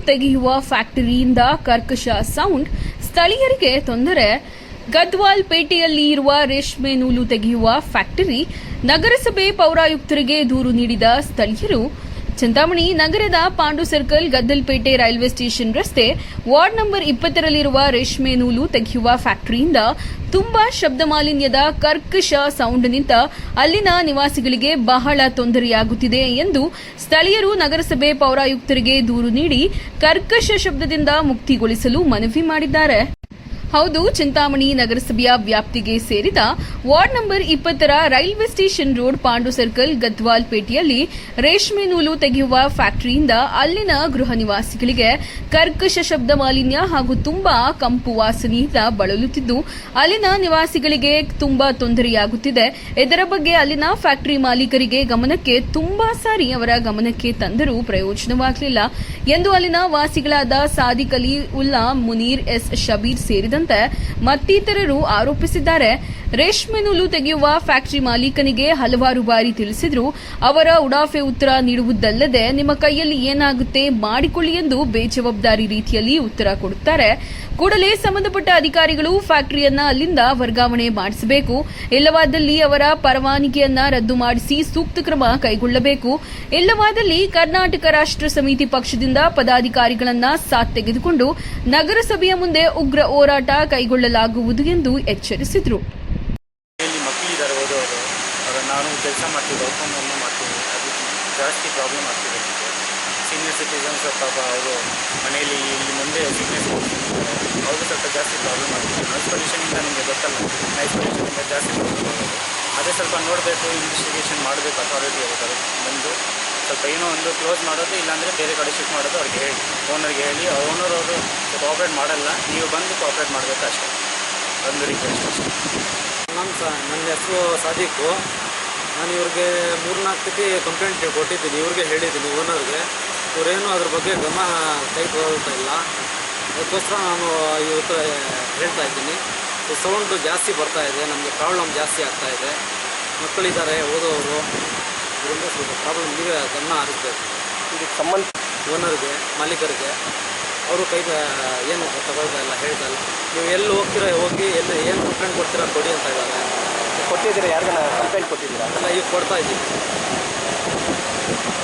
ತೆಗೆಯುವ ಫ್ಯಾಕ್ಟರಿಯಿಂದ ಕರ್ಕಶ ಸೌಂಡ್. ಸ್ಥಳೀಯರಿಗೆ ತೊಂದರೆ. ಗದ್ವಾಲ್ ಪೇಟೆಯಲ್ಲಿ ಇರುವ ರೇಷ್ಮೆ ನೂಲು ತೆಗೆಯುವ ಫ್ಯಾಕ್ಟರಿ. ನಗರಸಭೆ ಪೌರಾಯುಕ್ತರಿಗೆ ದೂರು ನೀಡಿದ ಸ್ಥಳೀಯರು. ಚಿಂತಾಮಣಿ, ನಗರದ Pandu circle, Gaddalpete railway station ರಸ್ತೆ, ವಾರ್ಡ್ ನಂಬರ್ ಇಪ್ಪತ್ತರಲ್ಲಿರುವ ರೇಷ್ಮೆ ನೂಲು ತೆಗೆಯುವ ಫ್ಯಾಕ್ಟರಿಯಿಂದ ತುಂಬಾ ಶಬ್ದ ಮಾಲಿನ್ಯದ ಕರ್ಕಶ ಸೌಂಡ್ನಿಂದ ಅಲ್ಲಿನ ನಿವಾಸಿಗಳಿಗೆ ಬಹಳ ತೊಂದರೆಯಾಗುತ್ತಿದೆ ಎಂದು ಸ್ಥಳೀಯರು ನಗರಸಭೆ ಪೌರಾಯುಕ್ತರಿಗೆ ದೂರು ನೀಡಿ ಕರ್ಕಶ ಶಬ್ದದಿಂದ ಮುಕ್ತಿಗೊಳಿಸಲು ಮನವಿ ಮಾಡಿದ್ದಾರೆ. ಹೌದು, ಚಿಂತಾಮಣಿ ನಗರಸಭೆಯ ವ್ಯಾಪ್ತಿಗೆ ಸೇರಿದ ವಾರ್ಡ್ ನಂಬರ್ ಇಪ್ಪತ್ತರ railway station road Pandu circle Gadwal ಪೇಟೆಯಲ್ಲಿ ರೇಷ್ಮೆ ನೂಲು ತೆಗೆಯುವ ಫ್ಯಾಕ್ಟರಿಯಿಂದ ಅಲ್ಲಿನ ಗೃಹ ನಿವಾಸಿಗಳಿಗೆ ಕರ್ಕಶ ಶಬ್ದ ಮಾಲಿನ್ಯ ಹಾಗೂ ತುಂಬಾ ಕಂಪು ವಾಸನೆಯಿಂದ ಬಳಲುತ್ತಿದ್ದು, ಅಲ್ಲಿನ ನಿವಾಸಿಗಳಿಗೆ ತುಂಬಾ ತೊಂದರೆಯಾಗುತ್ತಿದೆ. ಇದರ ಬಗ್ಗೆ ಅಲ್ಲಿನ ಫ್ಯಾಕ್ಟರಿ ಮಾಲೀಕರಿಗೆ ಗಮನಕ್ಕೆ ತುಂಬಾ ಸಾರಿ ಅವರ ಗಮನಕ್ಕೆ ತಂದರೂ ಪ್ರಯೋಜನವಾಗಲಿಲ್ಲ. ಎಂದು ಅಲ್ಲಿನ ವಾಸಿಗಳಾದ ಸಾದಿಕ್ ಅಲಿ ಉಲ್ಲಾ, ಮುನೀರ್ ಎಸ್. ಶಬೀರ್ ಸೇರಿದಂತೆ ಮತ್ತಿತರರು ಆರೋಪಿಸಿದ್ದಾರೆ. ರೇಷ್ಮೆ ನೂಲು ತೆಗೆಯುವ ಫ್ಯಾಕ್ಟರಿ ಮಾಲೀಕನಿಗೆ ಹಲವಾರು ಬಾರಿ ತಿಳಿಸಿದ್ರು. ಅವರ ಉಡಾಫೆ ಉತ್ತರ ನೀಡುವುದಲ್ಲದೆ ನಿಮ್ಮ ಕೈಯಲ್ಲಿ ಏನಾಗುತ್ತೆ ಮಾಡಿಕೊಳ್ಳಿ ಎಂದು ಬೇಜವಾಬ್ದಾರಿ ರೀತಿಯಲ್ಲಿ ಉತ್ತರ ಕೊಡುತ್ತಾರೆ. ಕೂಡಲೇ ಸಂಬಂಧಪಟ್ಟ ಅಧಿಕಾರಿಗಳು ಫ್ಯಾಕ್ಟರಿಯನ್ನ ಅಲ್ಲಿಂದ ವರ್ಗಾವಣೆ ಮಾಡಿಸಬೇಕು. ಇಲ್ಲವಾದಲ್ಲಿ ಅವರ ಪರವಾನಗಿಯನ್ನ ರದ್ದು ಮಾಡಿಸಿ ಸೂಕ್ತ ಕ್ರಮ ಕೈಗೊಳ್ಳಬೇಕು. ಇಲ್ಲವಾದಲ್ಲಿ ಕರ್ನಾಟಕ ರಾಷ್ಟ್ರ ಸಮಿತಿ ಪಕ್ಷದಿಂದ ಪದಾಧಿಕಾರಿಗಳನ್ನ ಸಾಥ್ ತೆಗೆದುಕೊಂಡು ನಗರಸಭೆಯ ಮುಂದೆ ಉಗ್ರ ಹೋರಾಟ ಕೈಗೊಳ್ಳಲಾಗುವುದು ಎಂದು ಎಚ್ಚರಿಸಿದರು. ಮಕ್ಕಳಿದ್ದಾರೆ ಓದೋರು. ನಾನು ಕೆಲಸ ಮಾಡ್ತೀವಿ ಮಾಡ್ತೀವಿ ಜಾಸ್ತಿ ಪ್ರಾಬ್ಲಮ್ ಆಗ್ತಿದೆ ಸೀನಿಯರ್ ಸಿಟಿಸನ್ಸ್ ಪಾಪ ಅವರು ಮನೆಯಲ್ಲಿ ಇಲ್ಲಿ ಮುಂದೆ ಅವ್ರಿಗೂ ಸ್ವಲ್ಪ ಜಾಸ್ತಿ ಪ್ರಾಬ್ಲಮ್ ಆಗ್ತಿದೆ. ನಾಯ್ಸ್ ಪೊಲ್ಯೂಷನಿಂದ ನಿಮಗೆ ಗೊತ್ತಲ್ಲ. ನಾಯ್ಸ್ ಪೊಲ್ಯೂಷನಿಂದ ಜಾಸ್ತಿ ಪ್ರಾಬ್ಲಮ್ ಆಗೋದು. ಅದೇ ಸ್ವಲ್ಪ ನೋಡಬೇಕು ಇನ್ವೆಸ್ಟಿಗೇಷನ್ ಮಾಡಬೇಕು ಅಥಾರಿಟಿ ಅವರು ಸ್ವಲ್ಪ ಏನೋ ಒಂದು ಕ್ಲೋಸ್ ಮಾಡೋದು, ಇಲ್ಲಾಂದರೆ ಬೇರೆ ಕಡೆ ಶಿಫ್ಟ್ ಮಾಡೋದು ಅವ್ರಿಗೆ ಹೇಳಿ ಓನರ್ಗೆ ಹೇಳಿ, ಆ ಓನರ್ ಅವರು ಕೋಆಪ್ರೇಟ್ ಮಾಡಲ್ಲ, ನೀವು ಬಂದು ಕೋಆಪ್ರೇಟ್ ಮಾಡಬೇಕು ಅಷ್ಟೇ. ಒಂದು ರಿಕ್ವೆಸ್ಟ್ ಅಷ್ಟೇ. ನಮ್ಮ ಸ, ನನ್ನ ಹೆಸರು ಸಾದಿಕ್ಕು ನಾನು ಇವ್ರಿಗೆ ಮೂರ್ನಾಲ್ಕಕ್ಕೆ ಕಂಪ್ಲೇಂಟ್ ಕೊಟ್ಟಿದ್ದೀನಿ, ಇವ್ರಿಗೆ ಹೇಳಿದ್ದೀನಿ ಓನರ್ಗೆ ಇವರೇನು ಅದ್ರ ಬಗ್ಗೆ ಗಮನ ತೆಗೆದುಕೊಳ್ತಾ ಇಲ್ಲ. ಅದಕ್ಕೋಸ್ಕರ ನಾನು ಇವತ್ತು ಹೇಳ್ತಾ ಇದ್ದೀನಿ. ಸೌಂಡು ಜಾಸ್ತಿ ಬರ್ತಾ ಇದೆ, ನಮಗೆ ಪ್ರಾಬ್ಲಮ್ ಜಾಸ್ತಿ ಆಗ್ತಾ ಇದೆ. ಮಕ್ಕಳಿದ್ದಾರೆ ಓದೋರು ಪ್ರಾಬ್ಲಮ್ ನೀವೇ ಗಮನ ಹರಿಸ್ಬೇಕು. ಇದಕ್ಕೆ ಸಂಬಂಧ ಓನರ್ಗೆ ಮಾಲೀಕರಿಗೆ ಅವರು ಕೈ ಏನು ತಗೊಳ್ತಾ ಇಲ್ಲ ಹೇಳ್ತಾ ಇಲ್ಲ. ನೀವು ಎಲ್ಲಿ ಹೋಗ್ತೀರ ಹೋಗಿ ಎಲ್ಲಿ ಏನು ಕಂಪ್ಲೇಂಟ್ ಕೊಡ್ತೀರ ಕೊಡಿ ಅಂತ ಇದ್ದಾರೆ ಕೊಟ್ಟಿದ್ದೀರಾ ಯಾರಿಗಾನ ಕಂಪ್ಲೇಂಟ್ ಕೊಟ್ಟಿದ್ದೀರಾ? ಅಲ್ಲ ಈಗ ಕೊಡ್ತಾ ಇದ್ದೀವಿ.